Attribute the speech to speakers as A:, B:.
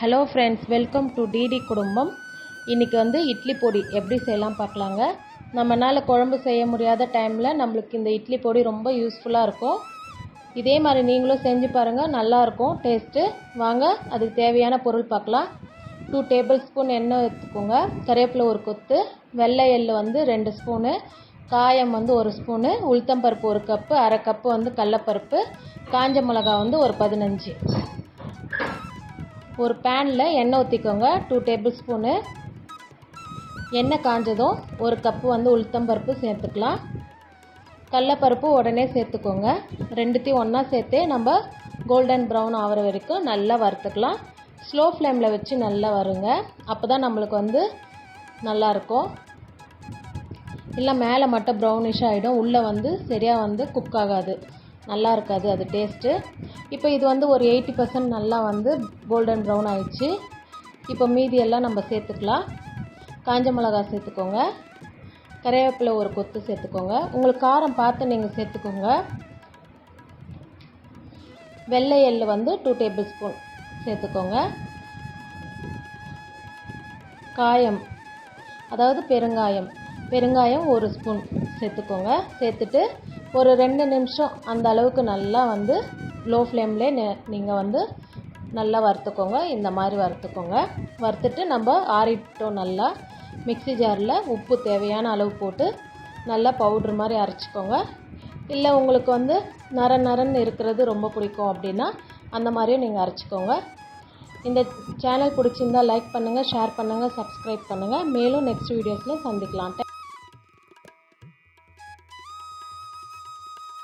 A: Hello friends welcome to DD குடும்பம் இன்றைக்கி வந்து இட்லி பொடி எப்படி செய்யலாம் பார்க்கலாங்க. நம்மனால் குழம்பு செய்ய முடியாத டைமில் நம்மளுக்கு இந்த இட்லி பொடி ரொம்ப யூஸ்ஃபுல்லாக இருக்கும். இதே மாதிரி நீங்களும் செஞ்சு பாருங்கள் நல்லாயிருக்கும் டேஸ்ட்டு வாங்க அதுக்கு தேவையான பொருள் பார்க்கலாம். டூ டேபிள் ஸ்பூன் எண்ணெய் எடுத்துக்கோங்க. கருவேப்பிலை ஒரு கொத்து வெள்ளை எள்ளு வந்து ரெண்டு ஸ்பூனு காயம் வந்து ஒரு ஸ்பூனு உளுத்தம்பருப்பு ஒரு கப்பு அரை கப்பு வந்து கடலப்பருப்பு காஞ்ச மிளகா வந்து ஒரு பதினஞ்சு. ஒரு பேனில் எண்ணெய் ஊற்றிக்கோங்க டூ டேபிள் ஸ்பூனு எண்ணெய் காஞ்சதும் ஒரு கப்பு வந்து உளுத்தம்பருப்பு சேர்த்துக்கலாம். கடலப்பருப்பு உடனே சேர்த்துக்கோங்க. ரெண்டுத்தையும் ஒன்றா சேர்த்தே நம்ம கோல்டன் ப்ரௌன் ஆகிற வரைக்கும் நல்லா வறுத்துக்கலாம். ஸ்லோ ஃப்ளேமில் வச்சு நல்லா வருங்க. அப்போ தான் நம்மளுக்கு வந்து நல்லாயிருக்கும் இல்லை மேலே மட்டும் ப்ரௌனிஷ் ஆகிடும் உள்ளே வந்து சரியாக வந்து குக் ஆகாது. நல்லா இருக்காது அது டேஸ்ட்டு இப்போ இது வந்து ஒரு எயிட்டி பர்சன்ட் நல்லா வந்து கோல்டன் ப்ரௌன் ஆயிடுச்சு. இப்போ மீதி எல்லாம் நம்ம சேர்த்துக்கலாம். காஞ்ச மிளகா சேர்த்துக்கோங்க. கறிவேப்பிலை ஒரு கொத்து சேர்த்துக்கோங்க. உங்களுக்கு காரம் பார்த்து நீங்கள் சேர்த்துக்கோங்க. வெள்ளை எள் வந்து டூ டேபிள் ஸ்பூன் சேர்த்துக்கோங்க. காயம் அதாவது பெருங்காயம். பெருங்காயம் ஒரு ஸ்பூன் சேர்த்துக்கோங்க. சேர்த்துட்டு ஒரு ரெண்டு நிமிஷம் அந்த அளவுக்கு நல்லா வந்து லோ ஃப்ளேம்லே நீங்கள் வந்து நல்லா வறுத்துக்கோங்க. இந்த மாதிரி வறுத்துக்கோங்க. வறுத்துட்டு நம்ம ஆறிட்டோம் நல்லா. மிக்ஸி ஜாரில் உப்பு தேவையான அளவு போட்டு நல்லா பவுட்ரு மாதிரி அரைச்சிக்கோங்க. இல்லை உங்களுக்கு வந்து நர நரன்னு இருக்கிறது ரொம்ப பிடிக்கும் அப்படின்னா அந்த மாதிரியும் நீங்கள் அரைச்சிக்கோங்க. இந்த சேனல் பிடிச்சிருந்தா லைக் பண்ணுங்கள் ஷேர் பண்ணுங்கள் சப்ஸ்கிரைப் பண்ணுங்கள் மேலும் நெக்ஸ்ட் வீடியோஸில் சந்திக்கலாம்.